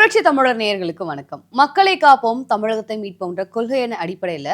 புரட்சி தமிழர் நேயர்களுக்கு வணக்கம். மக்களை காப்போம் தமிழகத்தை மீட்போம்ன்ற கொள்கையின் அடிப்படையில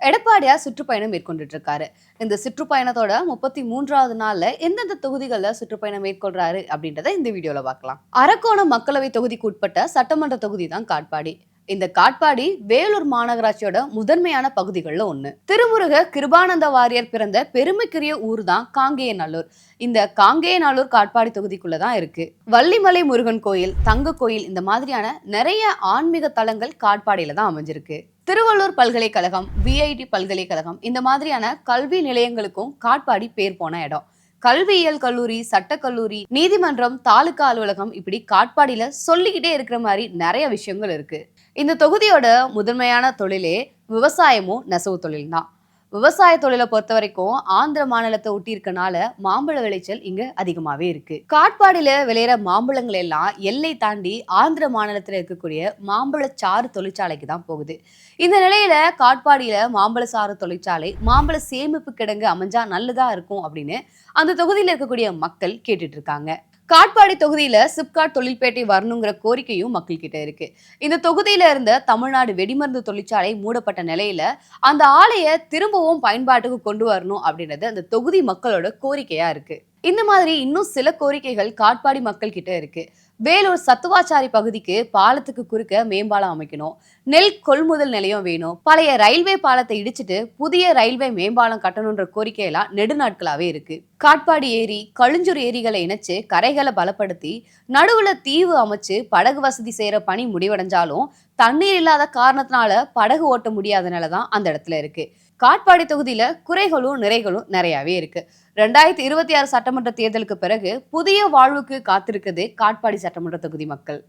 எடப்பாடியார் சுற்றுப்பயணம் மேற்கொண்டுட்டு இருக்காரு இந்த சுற்றுப்பயணத்தோட முப்பத்தி மூன்றாவது நாள்ல எந்தெந்த தொகுதிகளில் சுற்றுப்பயணம் மேற்கொள்றாரு அப்படின்றத இந்த வீடியோல பார்க்கலாம். அரக்கோணம் மக்களவை தொகுதிக்கு உட்பட்ட சட்டமன்ற தொகுதி தான் காட்பாடி. இந்த காட்பாடி வேலூர் மாநகராட்சியோட முதன்மையான பகுதிகளில் ஒன்று திருமுருக கிருபானந்த வாரியர் பிறந்த பெருமைக்குரிய ஊர் தான் காங்கேயநல்லூர். இந்த காங்கேயநல்லூர் காட்பாடி தொகுதிக்குள்ள தான் இருக்கு. வள்ளிமலை முருகன் கோயில் தங்க கோயில் இந்த மாதிரியான நிறைய ஆன்மீக தலங்கள் காட்பாடியில தான் அமைஞ்சிருக்கு. திருவள்ளூர் பல்கலைக்கழகம் விஐடி பல்கலைக்கழகம் இந்த மாதிரியான கல்வி நிலையங்களுக்கும் காட்பாடி பேர் போன இடம். கல்வியியல் கல்லூரி சட்டக்கல்லூரி நீதிமன்றம் தாலுகா அலுவலகம் இப்படி காட்பாடியில சொல்லிக்கிட்டே இருக்கிற மாதிரி நிறைய விஷயங்கள் இருக்கு. இந்த தொகுதியோட முதன்மையான தொழிலே விவசாயமும் நெசவு தொழில் தான் விவசாய தொழிலை பொறுத்த வரைக்கும் ஆந்திர மாநிலத்தை ஒட்டி இருக்கனால மாம்பழ விளைச்சல் இங்க அதிகமாவே இருக்கு. காட்பாடியில விளையிற மாம்பழங்கள் எல்லாம் எல்லை தாண்டி ஆந்திர மாநிலத்துல இருக்கக்கூடிய மாம்பழச்சாறு தொழிற்சாலைக்கு தான் போகுது. இந்த நிலையில காட்பாடியில மாம்பழ சாறு தொழிற்சாலை மாம்பழ சேமிப்பு கிடங்கு அமைஞ்சா நல்லதா இருக்கும் அப்படின்னு அந்த தொகுதியில் இருக்கக்கூடிய மக்கள் கேட்டுட்டு இருக்காங்க. காட்பாடி தொகுதியில சிப்காட் தொழில்பேட்டை வரணுங்கிற கோரிக்கையும் மக்கள் கிட்ட இருக்கு. இந்த தொகுதியில இருந்த தமிழ்நாடு வெடிமருந்து தொழிற்சாலை மூடப்பட்ட நிலையில அந்த ஆலையை திரும்பவும் பயன்பாட்டுக்கு கொண்டு வரணும் அப்படின்றது அந்த தொகுதி மக்களோட கோரிக்கையா இருக்கு. இந்த மாதிரி இன்னும் சில கோரிக்கைகள் காட்பாடி மக்கள் கிட்ட இருக்கு. வேலூர் சத்துவாச்சாரி பகுதிக்கு பாலத்துக்கு குறுக்க மேம்பாலம் அமைக்கணும். நெல் கொள்முதல் நிலையம் வேணும். பழைய ரயில்வே பாலத்தை இடிச்சிட்டு புதிய ரயில்வே மேம்பாலம் கட்டணுன்ற கோரிக்கையெல்லாம் நெடுநாட்களாவே இருக்கு. காட்பாடி ஏரி கழுஞ்சூர் ஏரிகளை இணைச்சு கரைகளை பலப்படுத்தி நடுவுல தீவு அமைச்சு படகு வசதி செய்யற பணி முடிவடைஞ்சாலும் தண்ணீர் இல்லாத காரணத்தினால படகு ஓட்ட முடியாதனால தான் அந்த இடத்துல இருக்கு. காட்பாடி தொகுதியில குறைகளும் நிறைகளும் நிறையவே இருக்கு. ரெண்டாயிரத்தி இருபத்தி ஆறு சட்டமன்ற தேர்தலுக்கு பிறகு புதிய வாழ்வுக்கு காத்திருக்குது காட்பாடி சட்டமன்ற தொகுதி மக்கள்.